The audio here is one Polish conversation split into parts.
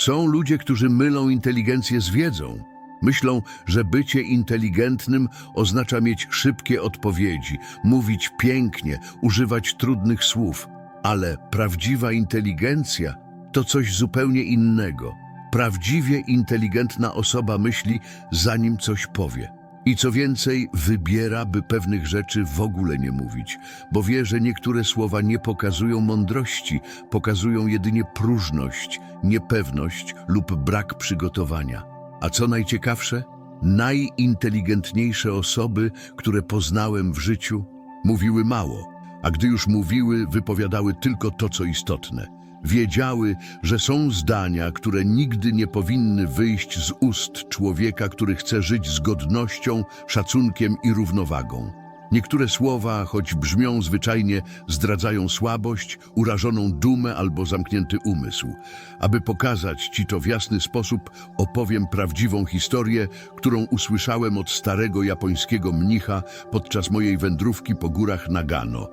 Są ludzie, którzy mylą inteligencję z wiedzą. Myślą, że bycie inteligentnym oznacza mieć szybkie odpowiedzi, mówić pięknie, używać trudnych słów. Ale prawdziwa inteligencja to coś zupełnie innego. Prawdziwie inteligentna osoba myśli, zanim coś powie. I co więcej, wybiera, by pewnych rzeczy w ogóle nie mówić, bo wie, że niektóre słowa nie pokazują mądrości, pokazują jedynie próżność, niepewność lub brak przygotowania. A co najciekawsze, najinteligentniejsze osoby, które poznałem w życiu, mówiły mało, a gdy już mówiły, wypowiadały tylko to, co istotne. Wiedziały, że są zdania, które nigdy nie powinny wyjść z ust człowieka, który chce żyć z godnością, szacunkiem i równowagą. Niektóre słowa, choć brzmią zwyczajnie, zdradzają słabość, urażoną dumę albo zamknięty umysł. Aby pokazać Ci to w jasny sposób, opowiem prawdziwą historię, którą usłyszałem od starego japońskiego mnicha podczas mojej wędrówki po górach Nagano.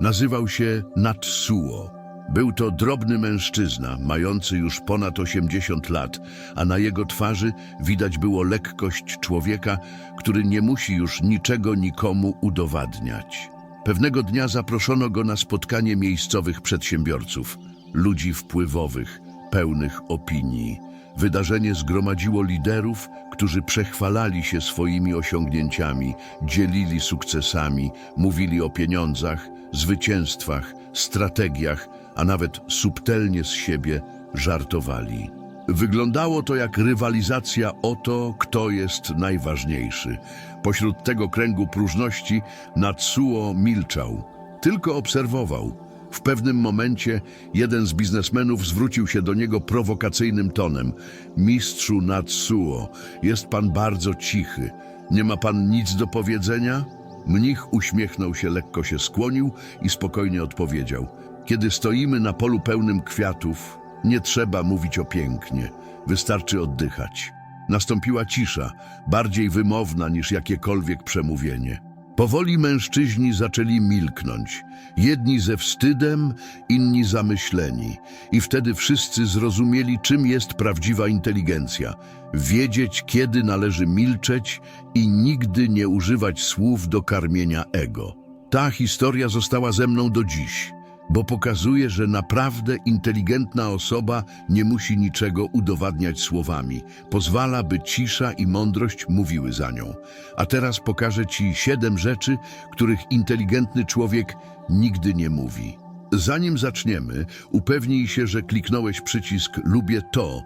Nazywał się Natsuo. Był to drobny mężczyzna, mający już ponad 80 lat, a na jego twarzy widać było lekkość człowieka, który nie musi już niczego nikomu udowadniać. Pewnego dnia zaproszono go na spotkanie miejscowych przedsiębiorców, ludzi wpływowych, pełnych opinii. Wydarzenie zgromadziło liderów, którzy przechwalali się swoimi osiągnięciami, dzielili sukcesami, mówili o pieniądzach, zwycięstwach, strategiach, a nawet subtelnie z siebie żartowali. Wyglądało to jak rywalizacja o to, kto jest najważniejszy. Pośród tego kręgu próżności Natsuo milczał, tylko obserwował. W pewnym momencie jeden z biznesmenów zwrócił się do niego prowokacyjnym tonem. Mistrzu Natsuo, jest pan bardzo cichy. Nie ma pan nic do powiedzenia? Mnich uśmiechnął się, lekko się skłonił i spokojnie odpowiedział. Kiedy stoimy na polu pełnym kwiatów, nie trzeba mówić o pięknie, wystarczy oddychać. Nastąpiła cisza, bardziej wymowna niż jakiekolwiek przemówienie. Powoli mężczyźni zaczęli milknąć, jedni ze wstydem, inni zamyśleni. I wtedy wszyscy zrozumieli, czym jest prawdziwa inteligencja. Wiedzieć, kiedy należy milczeć i nigdy nie używać słów do karmienia ego. Ta historia została ze mną do dziś, bo pokazuje, że naprawdę inteligentna osoba nie musi niczego udowadniać słowami. Pozwala, by cisza i mądrość mówiły za nią. A teraz pokażę Ci siedem rzeczy, których inteligentny człowiek nigdy nie mówi. Zanim zaczniemy, upewnij się, że kliknąłeś przycisk Lubię to,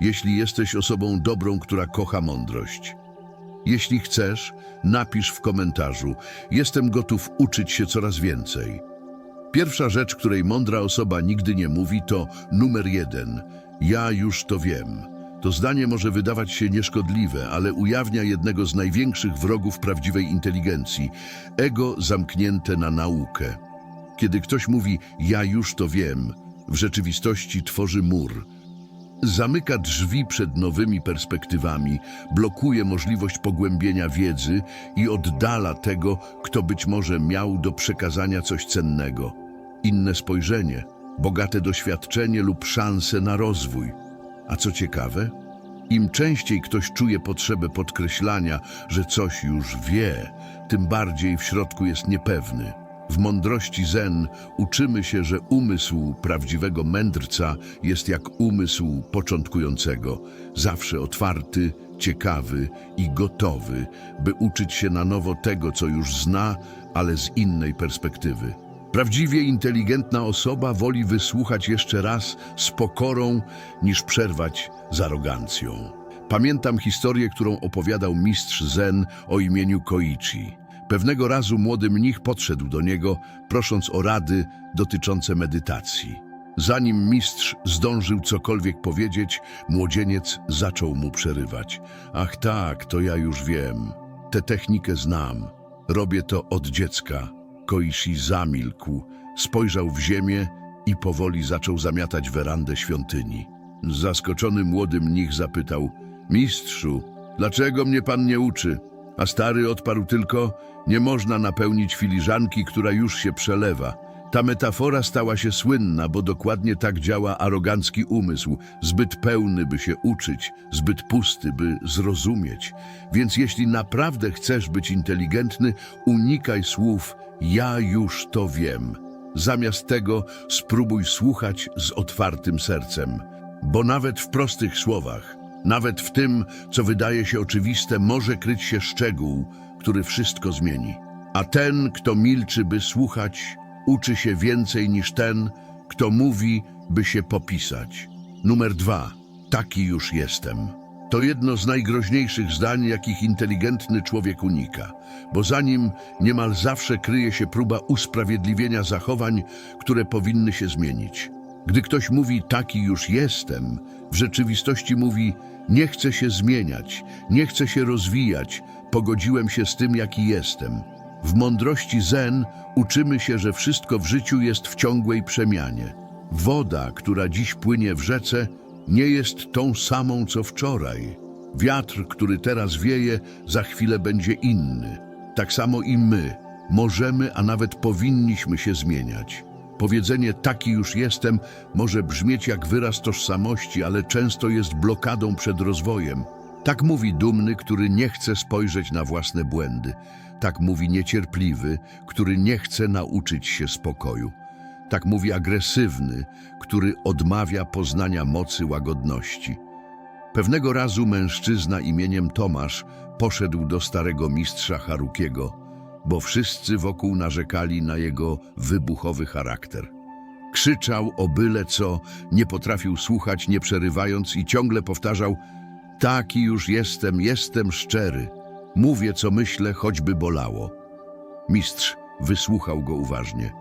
jeśli jesteś osobą dobrą, która kocha mądrość. Jeśli chcesz, napisz w komentarzu. Jestem gotów uczyć się coraz więcej. Pierwsza rzecz, której mądra osoba nigdy nie mówi, to numer jeden. Ja już to wiem. To zdanie może wydawać się nieszkodliwe, ale ujawnia jednego z największych wrogów prawdziwej inteligencji ego zamknięte na naukę. Kiedy ktoś mówi ja już to wiem, w rzeczywistości tworzy mur. Zamyka drzwi przed nowymi perspektywami, blokuje możliwość pogłębienia wiedzy i oddala tego, kto być może miał do przekazania coś cennego. Inne spojrzenie, bogate doświadczenie lub szanse na rozwój. A co ciekawe, im częściej ktoś czuje potrzebę podkreślania, że coś już wie, tym bardziej w środku jest niepewny. W mądrości Zen uczymy się, że umysł prawdziwego mędrca jest jak umysł początkującego, zawsze otwarty, ciekawy i gotowy, by uczyć się na nowo tego, co już zna, ale z innej perspektywy. Prawdziwie inteligentna osoba woli wysłuchać jeszcze raz z pokorą, niż przerwać z arogancją. Pamiętam historię, którą opowiadał mistrz Zen o imieniu Koichi. Pewnego razu młody mnich podszedł do niego, prosząc o rady dotyczące medytacji. Zanim mistrz zdążył cokolwiek powiedzieć, młodzieniec zaczął mu przerywać. Ach tak, to ja już wiem. Tę technikę znam. Robię to od dziecka. Koishi zamilkł, spojrzał w ziemię i powoli zaczął zamiatać werandę świątyni. Zaskoczony młody mnich zapytał, Mistrzu, dlaczego mnie pan nie uczy? A stary odparł tylko, nie można napełnić filiżanki, która już się przelewa. Ta metafora stała się słynna, bo dokładnie tak działa arogancki umysł, zbyt pełny, by się uczyć, zbyt pusty, by zrozumieć. Więc jeśli naprawdę chcesz być inteligentny, unikaj słów ja już to wiem. Zamiast tego spróbuj słuchać z otwartym sercem. Bo nawet w prostych słowach, nawet w tym, co wydaje się oczywiste, może kryć się szczegół, który wszystko zmieni. A ten, kto milczy, by słuchać, uczy się więcej niż ten, kto mówi, by się popisać. Numer dwa. Taki już jestem. To jedno z najgroźniejszych zdań, jakich inteligentny człowiek unika, bo za nim niemal zawsze kryje się próba usprawiedliwienia zachowań, które powinny się zmienić. Gdy ktoś mówi taki już jestem, w rzeczywistości mówi nie chcę się zmieniać, nie chcę się rozwijać, pogodziłem się z tym, jaki jestem. W mądrości Zen uczymy się, że wszystko w życiu jest w ciągłej przemianie. Woda, która dziś płynie w rzece, nie jest tą samą co wczoraj. Wiatr, który teraz wieje, za chwilę będzie inny. Tak samo i my możemy, a nawet powinniśmy się zmieniać. Powiedzenie taki już jestem może brzmieć jak wyraz tożsamości, ale często jest blokadą przed rozwojem. Tak mówi dumny, który nie chce spojrzeć na własne błędy. Tak mówi niecierpliwy, który nie chce nauczyć się spokoju. Tak mówi agresywny, który odmawia poznania mocy łagodności. Pewnego razu mężczyzna imieniem Tomasz poszedł do starego mistrza Harukiego, bo wszyscy wokół narzekali na jego wybuchowy charakter. Krzyczał o byle co, nie potrafił słuchać, nie przerywając i ciągle powtarzał Taki już jestem, jestem szczery. Mówię, co myślę, choćby bolało. Mistrz wysłuchał go uważnie.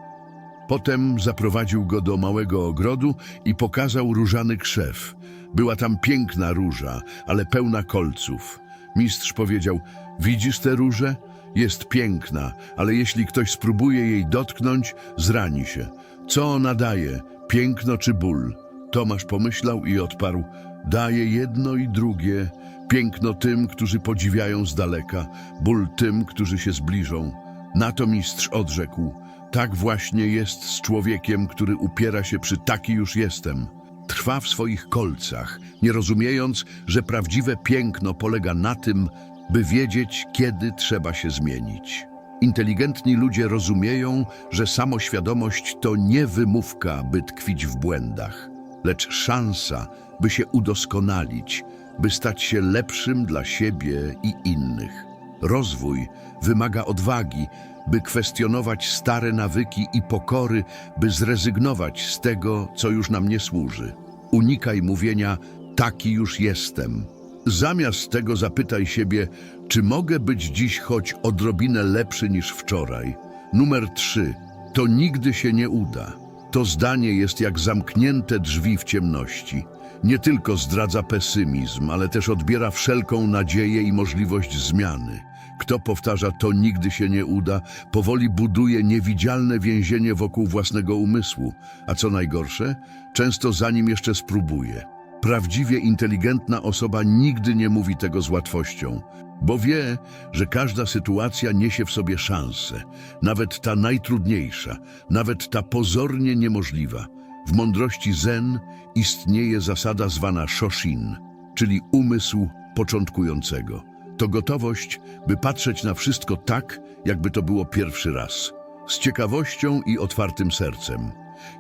Potem zaprowadził go do małego ogrodu i pokazał różany krzew. Była tam piękna róża, ale pełna kolców. Mistrz powiedział, widzisz tę różę? Jest piękna, ale jeśli ktoś spróbuje jej dotknąć, zrani się. Co ona daje, piękno czy ból? Tomasz pomyślał i odparł, daje jedno i drugie. Piękno tym, którzy podziwiają z daleka, ból tym, którzy się zbliżą. Na to mistrz odrzekł, tak właśnie jest z człowiekiem, który upiera się przy taki już jestem. Trwa w swoich kolcach, nie rozumiejąc, że prawdziwe piękno polega na tym, by wiedzieć, kiedy trzeba się zmienić. Inteligentni ludzie rozumieją, że samoświadomość to nie wymówka, by tkwić w błędach, lecz szansa, by się udoskonalić, by stać się lepszym dla siebie i innych. Rozwój wymaga odwagi, by kwestionować stare nawyki i pokory, by zrezygnować z tego, co już nam nie służy. Unikaj mówienia taki już jestem. Zamiast tego zapytaj siebie, czy mogę być dziś choć odrobinę lepszy niż wczoraj. Numer trzy. To nigdy się nie uda. To zdanie jest jak zamknięte drzwi w ciemności. Nie tylko zdradza pesymizm, ale też odbiera wszelką nadzieję i możliwość zmiany. Kto powtarza to nigdy się nie uda, powoli buduje niewidzialne więzienie wokół własnego umysłu, a co najgorsze, często zanim jeszcze spróbuje. Prawdziwie inteligentna osoba nigdy nie mówi tego z łatwością, bo wie, że każda sytuacja niesie w sobie szansę, nawet ta najtrudniejsza, nawet ta pozornie niemożliwa. W mądrości Zen istnieje zasada zwana Shoshin, czyli umysł początkującego. To gotowość, by patrzeć na wszystko tak, jakby to było pierwszy raz, z ciekawością i otwartym sercem.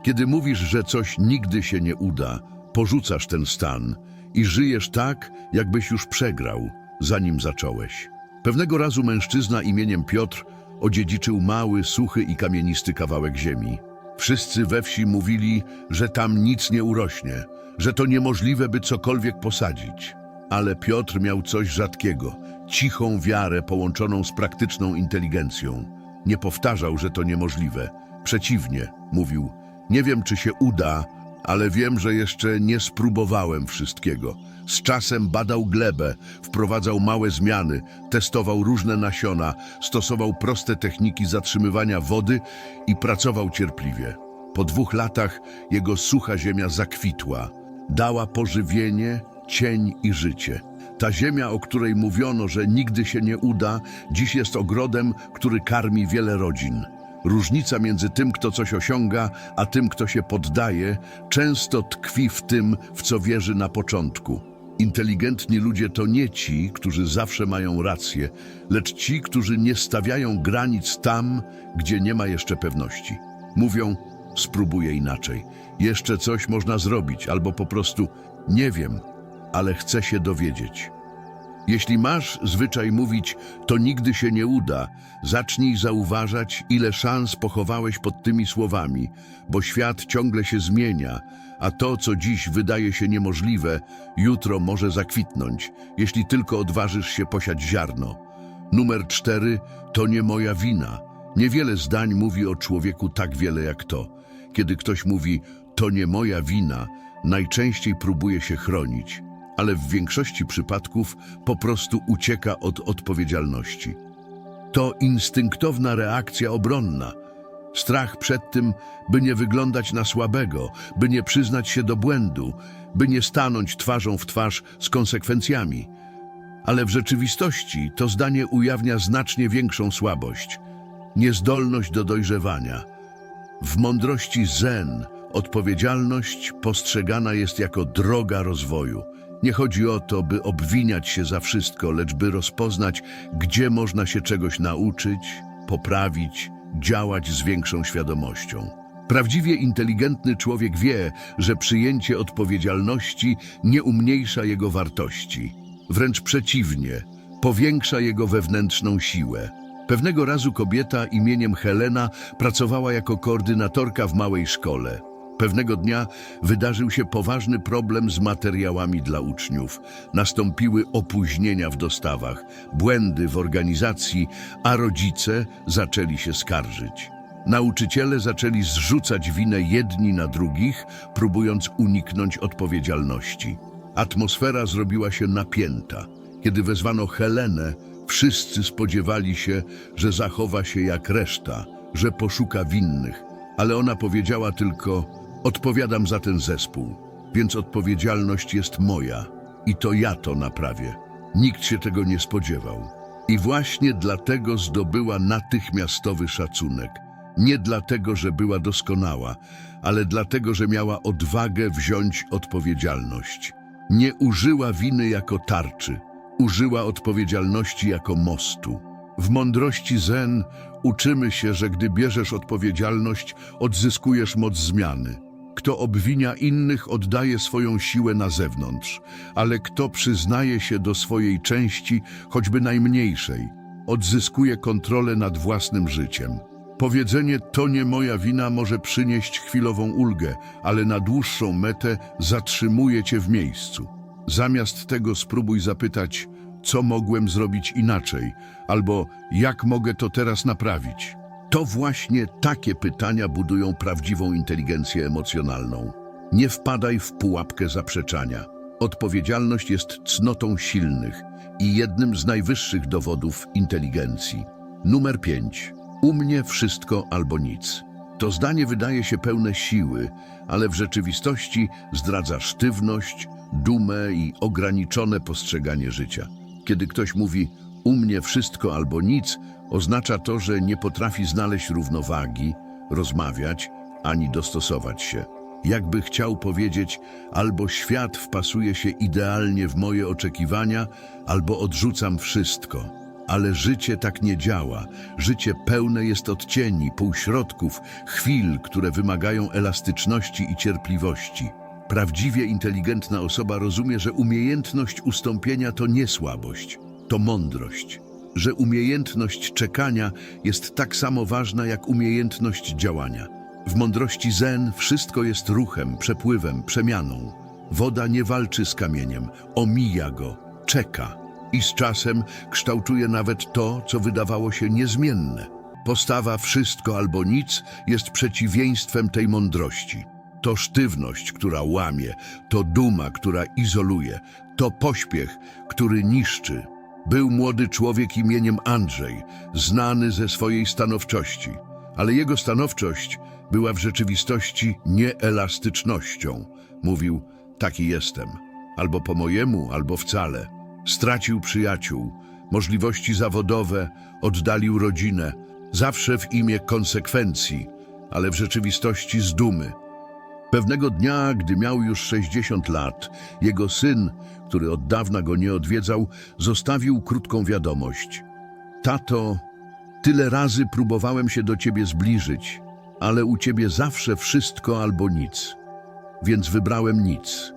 Kiedy mówisz, że coś nigdy się nie uda, porzucasz ten stan i żyjesz tak, jakbyś już przegrał, zanim zacząłeś. Pewnego razu mężczyzna imieniem Piotr odziedziczył mały, suchy i kamienisty kawałek ziemi. Wszyscy we wsi mówili, że tam nic nie urośnie, że to niemożliwe, by cokolwiek posadzić. Ale Piotr miał coś rzadkiego, cichą wiarę połączoną z praktyczną inteligencją. Nie powtarzał, że to niemożliwe. Przeciwnie, mówił, nie wiem, czy się uda, ale wiem, że jeszcze nie spróbowałem wszystkiego. Z czasem badał glebę, wprowadzał małe zmiany, testował różne nasiona, stosował proste techniki zatrzymywania wody i pracował cierpliwie. Po dwóch latach jego sucha ziemia zakwitła, dała pożywienie, cień i życie. Ta ziemia, o której mówiono, że nigdy się nie uda, dziś jest ogrodem, który karmi wiele rodzin. Różnica między tym, kto coś osiąga, a tym, kto się poddaje, często tkwi w tym, w co wierzy na początku. Inteligentni ludzie to nie ci, którzy zawsze mają rację, lecz ci, którzy nie stawiają granic tam, gdzie nie ma jeszcze pewności. Mówią, spróbuję inaczej, jeszcze coś można zrobić, albo po prostu nie wiem, ale chcę się dowiedzieć. Jeśli masz zwyczaj mówić, to nigdy się nie uda, zacznij zauważać, ile szans pochowałeś pod tymi słowami, bo świat ciągle się zmienia, a to, co dziś wydaje się niemożliwe, jutro może zakwitnąć, jeśli tylko odważysz się posiać ziarno. Numer cztery to nie moja wina. Niewiele zdań mówi o człowieku tak wiele jak to. Kiedy ktoś mówi, to nie moja wina, najczęściej próbuje się chronić ale w większości przypadków po prostu ucieka od odpowiedzialności. To instynktowna reakcja obronna. Strach przed tym, by nie wyglądać na słabego, by nie przyznać się do błędu, by nie stanąć twarzą w twarz z konsekwencjami. Ale w rzeczywistości to zdanie ujawnia znacznie większą słabość niezdolność do dojrzewania. W mądrości zen odpowiedzialność postrzegana jest jako droga rozwoju. Nie chodzi o to, by obwiniać się za wszystko, lecz by rozpoznać, gdzie można się czegoś nauczyć, poprawić, działać z większą świadomością. Prawdziwie inteligentny człowiek wie, że przyjęcie odpowiedzialności nie umniejsza jego wartości. Wręcz przeciwnie, powiększa jego wewnętrzną siłę. Pewnego razu kobieta imieniem Helena pracowała jako koordynatorka w małej szkole. Pewnego dnia wydarzył się poważny problem z materiałami dla uczniów. Nastąpiły opóźnienia w dostawach, błędy w organizacji, a rodzice zaczęli się skarżyć. Nauczyciele zaczęli zrzucać winę jedni na drugich, próbując uniknąć odpowiedzialności. Atmosfera zrobiła się napięta. Kiedy wezwano Helenę, wszyscy spodziewali się, że zachowa się jak reszta, że poszuka winnych, ale ona powiedziała tylko: Odpowiadam za ten zespół, więc odpowiedzialność jest moja i to ja to naprawię. Nikt się tego nie spodziewał. I właśnie dlatego zdobyła natychmiastowy szacunek. Nie dlatego, że była doskonała, ale dlatego, że miała odwagę wziąć odpowiedzialność. Nie użyła winy jako tarczy, użyła odpowiedzialności jako mostu. W mądrości Zen uczymy się, że gdy bierzesz odpowiedzialność, odzyskujesz moc zmiany. Kto obwinia innych, oddaje swoją siłę na zewnątrz, ale kto przyznaje się do swojej części, choćby najmniejszej, odzyskuje kontrolę nad własnym życiem. Powiedzenie to nie moja wina może przynieść chwilową ulgę, ale na dłuższą metę zatrzymuje cię w miejscu. Zamiast tego spróbuj zapytać, co mogłem zrobić inaczej, albo jak mogę to teraz naprawić. To właśnie takie pytania budują prawdziwą inteligencję emocjonalną. Nie wpadaj w pułapkę zaprzeczania. Odpowiedzialność jest cnotą silnych i jednym z najwyższych dowodów inteligencji. Numer 5. U mnie wszystko albo nic. To zdanie wydaje się pełne siły, ale w rzeczywistości zdradza sztywność, dumę i ograniczone postrzeganie życia. Kiedy ktoś mówi u mnie wszystko albo nic, oznacza to, że nie potrafi znaleźć równowagi, rozmawiać ani dostosować się. Jakby chciał powiedzieć, albo świat wpasuje się idealnie w moje oczekiwania, albo odrzucam wszystko. Ale życie tak nie działa. Życie pełne jest odcieni, półśrodków, chwil, które wymagają elastyczności i cierpliwości. Prawdziwie inteligentna osoba rozumie, że umiejętność ustąpienia to nie słabość, to mądrość. Że umiejętność czekania jest tak samo ważna jak umiejętność działania. W mądrości zen wszystko jest ruchem, przepływem, przemianą. Woda nie walczy z kamieniem, omija go, czeka i z czasem kształtuje nawet to, co wydawało się niezmienne. Postawa wszystko albo nic jest przeciwieństwem tej mądrości. To sztywność, która łamie, to duma, która izoluje, to pośpiech, który niszczy. Był młody człowiek imieniem Andrzej, znany ze swojej stanowczości, ale jego stanowczość była w rzeczywistości nieelastycznością. Mówił, taki jestem, albo po mojemu, albo wcale. Stracił przyjaciół, możliwości zawodowe, oddalił rodzinę, zawsze w imię konsekwencji, ale w rzeczywistości z dumy. Pewnego dnia, gdy miał już 60 lat, jego syn, który od dawna go nie odwiedzał, zostawił krótką wiadomość. Tato, tyle razy próbowałem się do ciebie zbliżyć, ale u ciebie zawsze wszystko albo nic. Więc wybrałem nic.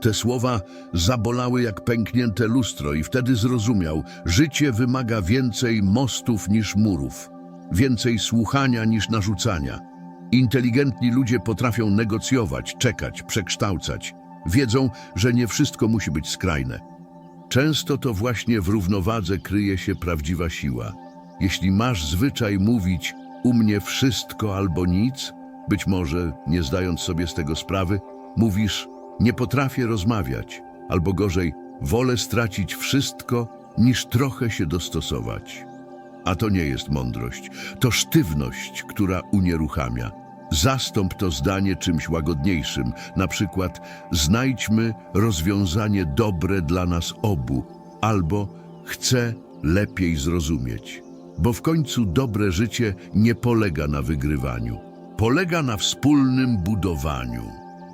Te słowa zabolały jak pęknięte lustro i wtedy zrozumiał, życie wymaga więcej mostów niż murów, więcej słuchania niż narzucania. Inteligentni ludzie potrafią negocjować, czekać, przekształcać. Wiedzą, że nie wszystko musi być skrajne. Często to właśnie w równowadze kryje się prawdziwa siła. Jeśli masz zwyczaj mówić u mnie wszystko albo nic, być może, nie zdając sobie z tego sprawy, mówisz nie potrafię rozmawiać, albo gorzej, wolę stracić wszystko, niż trochę się dostosować. A to nie jest mądrość, to sztywność, która unieruchamia. Zastąp to zdanie czymś łagodniejszym, na przykład znajdźmy rozwiązanie dobre dla nas obu, albo chcę lepiej zrozumieć. Bo w końcu dobre życie nie polega na wygrywaniu, polega na wspólnym budowaniu.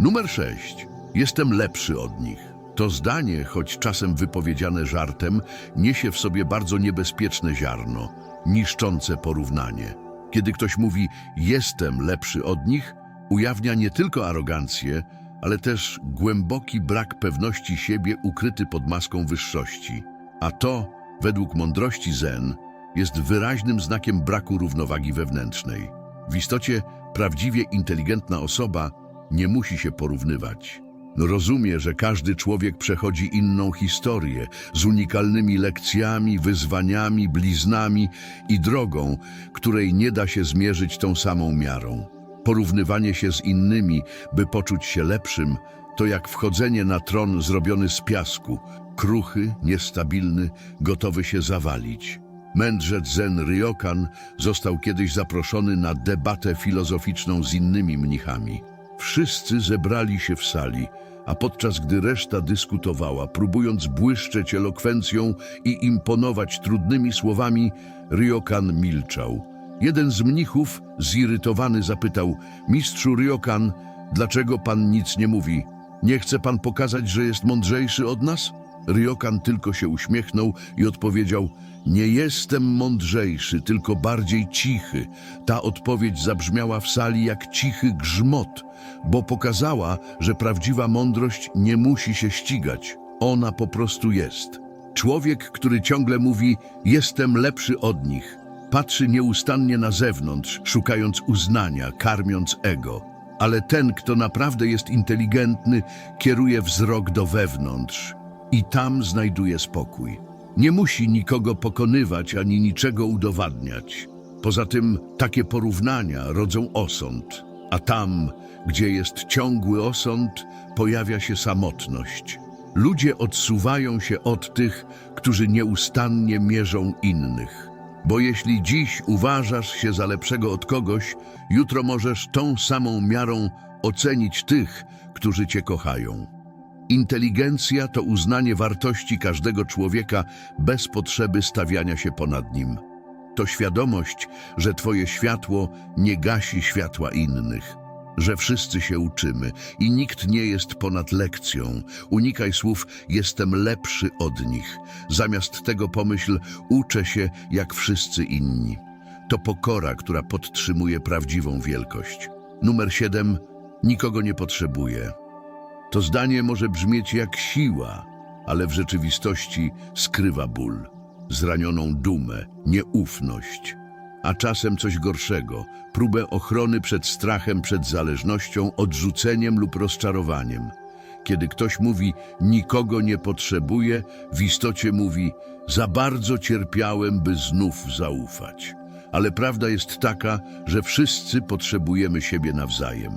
Numer 6. Jestem lepszy od nich. To zdanie, choć czasem wypowiedziane żartem, niesie w sobie bardzo niebezpieczne ziarno, niszczące porównanie. Kiedy ktoś mówi jestem lepszy od nich, ujawnia nie tylko arogancję, ale też głęboki brak pewności siebie ukryty pod maską wyższości. A to, według mądrości Zen, jest wyraźnym znakiem braku równowagi wewnętrznej. W istocie prawdziwie inteligentna osoba nie musi się porównywać. Rozumie, że każdy człowiek przechodzi inną historię z unikalnymi lekcjami, wyzwaniami, bliznami i drogą, której nie da się zmierzyć tą samą miarą. Porównywanie się z innymi, by poczuć się lepszym, to jak wchodzenie na tron zrobiony z piasku, kruchy, niestabilny, gotowy się zawalić. Mędrzec Zen Ryokan został kiedyś zaproszony na debatę filozoficzną z innymi mnichami. Wszyscy zebrali się w sali, a podczas gdy reszta dyskutowała, próbując błyszczeć elokwencją i imponować trudnymi słowami, Ryokan milczał. Jeden z mnichów, zirytowany, zapytał: Mistrzu Ryokan, dlaczego pan nic nie mówi? Nie chce pan pokazać, że jest mądrzejszy od nas? Ryokan tylko się uśmiechnął i odpowiedział: Nie jestem mądrzejszy, tylko bardziej cichy. Ta odpowiedź zabrzmiała w sali jak cichy grzmot, bo pokazała, że prawdziwa mądrość nie musi się ścigać. Ona po prostu jest. Człowiek, który ciągle mówi: Jestem lepszy od nich, patrzy nieustannie na zewnątrz, szukając uznania, karmiąc ego. Ale ten, kto naprawdę jest inteligentny, kieruje wzrok do wewnątrz i tam znajduje spokój. Nie musi nikogo pokonywać ani niczego udowadniać. Poza tym takie porównania rodzą osąd, a tam, gdzie jest ciągły osąd, pojawia się samotność. Ludzie odsuwają się od tych, którzy nieustannie mierzą innych. Bo jeśli dziś uważasz się za lepszego od kogoś, jutro możesz tą samą miarą ocenić tych, którzy cię kochają. Inteligencja to uznanie wartości każdego człowieka bez potrzeby stawiania się ponad nim. To świadomość, że Twoje światło nie gasi światła innych, że wszyscy się uczymy i nikt nie jest ponad lekcją. Unikaj słów jestem lepszy od nich. Zamiast tego pomyśl uczę się jak wszyscy inni. To pokora, która podtrzymuje prawdziwą wielkość. Numer 7. Nikogo nie potrzebuje. To zdanie może brzmieć jak siła, ale w rzeczywistości skrywa ból, zranioną dumę, nieufność, a czasem coś gorszego próbę ochrony przed strachem, przed zależnością, odrzuceniem lub rozczarowaniem. Kiedy ktoś mówi nikogo nie potrzebuje, w istocie mówi za bardzo cierpiałem, by znów zaufać. Ale prawda jest taka, że wszyscy potrzebujemy siebie nawzajem.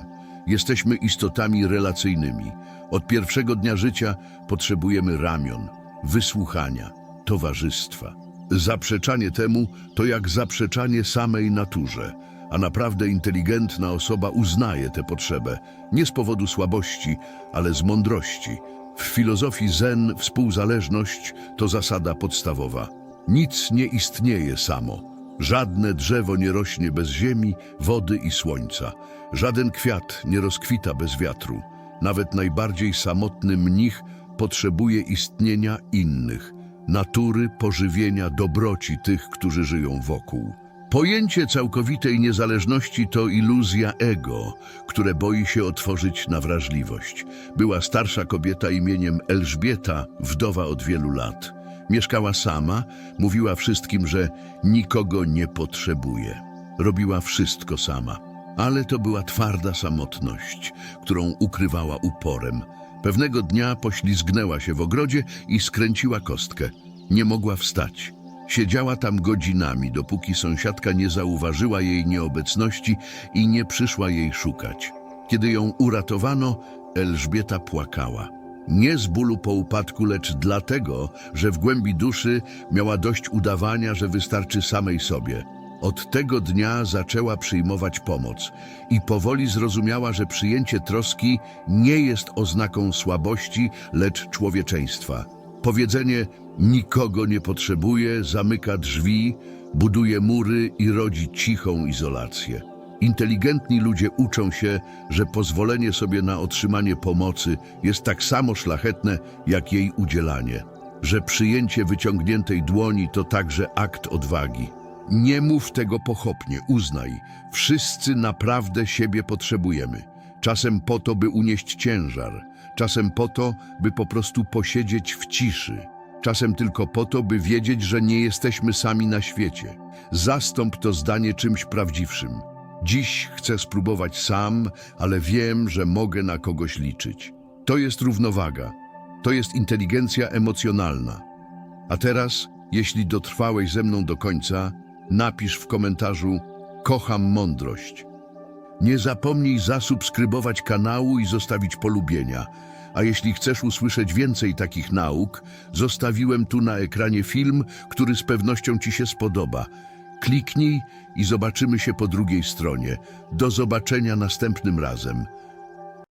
Jesteśmy istotami relacyjnymi. Od pierwszego dnia życia potrzebujemy ramion, wysłuchania, towarzystwa. Zaprzeczanie temu to jak zaprzeczanie samej naturze, a naprawdę inteligentna osoba uznaje tę potrzebę nie z powodu słabości, ale z mądrości. W filozofii Zen współzależność to zasada podstawowa. Nic nie istnieje samo. Żadne drzewo nie rośnie bez ziemi, wody i słońca. Żaden kwiat nie rozkwita bez wiatru. Nawet najbardziej samotny mnich potrzebuje istnienia innych, natury, pożywienia, dobroci tych, którzy żyją wokół. Pojęcie całkowitej niezależności to iluzja ego, które boi się otworzyć na wrażliwość. Była starsza kobieta imieniem Elżbieta, wdowa od wielu lat. Mieszkała sama, mówiła wszystkim, że nikogo nie potrzebuje. Robiła wszystko sama, ale to była twarda samotność, którą ukrywała uporem. Pewnego dnia poślizgnęła się w ogrodzie i skręciła kostkę. Nie mogła wstać. Siedziała tam godzinami, dopóki sąsiadka nie zauważyła jej nieobecności i nie przyszła jej szukać. Kiedy ją uratowano, Elżbieta płakała. Nie z bólu po upadku, lecz dlatego, że w głębi duszy miała dość udawania, że wystarczy samej sobie. Od tego dnia zaczęła przyjmować pomoc i powoli zrozumiała, że przyjęcie troski nie jest oznaką słabości, lecz człowieczeństwa. Powiedzenie nikogo nie potrzebuje, zamyka drzwi, buduje mury i rodzi cichą izolację. Inteligentni ludzie uczą się, że pozwolenie sobie na otrzymanie pomocy jest tak samo szlachetne, jak jej udzielanie, że przyjęcie wyciągniętej dłoni to także akt odwagi. Nie mów tego pochopnie, uznaj, wszyscy naprawdę siebie potrzebujemy. Czasem po to, by unieść ciężar, czasem po to, by po prostu posiedzieć w ciszy, czasem tylko po to, by wiedzieć, że nie jesteśmy sami na świecie. Zastąp to zdanie czymś prawdziwszym. Dziś chcę spróbować sam, ale wiem, że mogę na kogoś liczyć. To jest równowaga, to jest inteligencja emocjonalna. A teraz, jeśli dotrwałeś ze mną do końca, napisz w komentarzu Kocham mądrość. Nie zapomnij zasubskrybować kanału i zostawić polubienia. A jeśli chcesz usłyszeć więcej takich nauk, zostawiłem tu na ekranie film, który z pewnością Ci się spodoba. Kliknij i zobaczymy się po drugiej stronie. Do zobaczenia następnym razem.